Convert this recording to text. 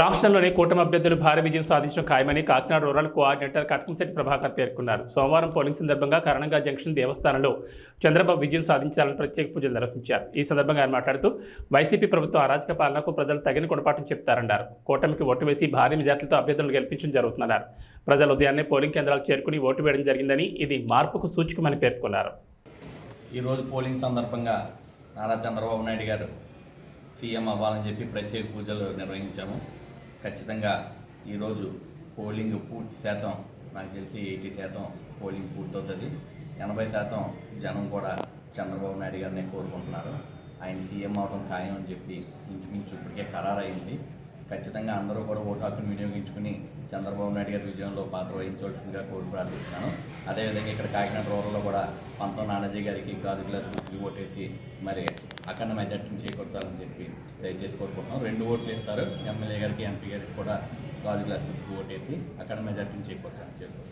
రాష్ట్రంలోని కూటమి అభ్యర్థులు భారీ విజయం సాధించడం ఖాయమని కాకినాడ రూరల్ కోఆర్డినేటర్ కట్కంశెట్టి ప్రభాకర్ పేర్కొన్నారు. సోమవారం పోలింగ్ సందర్భంగా కరణంగా జంక్షన్ దేవస్థానంలో చంద్రబాబు విజయం సాధించాలని ప్రత్యేక పూజలు నిర్వహించారు. ఈ సందర్భంగా ఆయన మాట్లాడుతూ వైసీపీ ప్రభుత్వం అరాజక పాలనకు ప్రజలు తగిన గుణపాఠం చెప్తారన్నారు. కూటమికి ఓటు వేసి భారీ మెజార్టీలతో అభ్యర్థులను గెలిపించడం జరుగుతుందన్నారు. ప్రజలు ఉదయాన్నే పోలింగ్ కేంద్రాలు చేరుకుని ఓటు వేయడం జరిగిందని ఇది మార్పుకు సూచకమని పేర్కొన్నారు. ఈరోజు పోలింగ్ సందర్భంగా నారా చంద్రబాబు నాయుడు గారు సీఎం అవ్వాలని చెప్పి ప్రత్యేక పూజలు నిర్వహించాము. ఖచ్చితంగా ఈరోజు పోలింగ్ పూర్తి శాతం నాకు తెలిసి ఎయిటీ శాతం పోలింగ్ పూర్తవుతుంది. ఎనభై శాతం జనం కూడా చంద్రబాబు నాయుడు గారిని కోరుకుంటున్నారు. ఆయన సీఎం అవడం ఖాయం అని చెప్పి ఇంచుమించు ఇప్పటికే ఖరారైంది. ఖచ్చితంగా అందరూ కూడా ఓటు హక్కును వినియోగించుకుని చంద్రబాబు నాయుడు గారి విజయంలో పాత్ర వహించవలసిందిగా కోరి ప్రార్థిస్తున్నాను. అదేవిధంగా ఇక్కడ కాకినాడ రూరల్లో కూడా పంతం నానాజీ గారికి గాజు గ్లాస్ గుర్తుకి ఓటేసి మరి అఖండ మెజార్టీని చేకూర్చాలని చెప్పి దయచేసి కోరుకుంటున్నాం. రెండు ఓట్లు వేస్తారు. ఎమ్మెల్యే గారికి ఎంపీ గారికి కూడా గాజు గ్లాస్ గుర్తుకు ఓటేసి అక్కడ మెజార్టీని చేకూర్చాలని చెప్పి.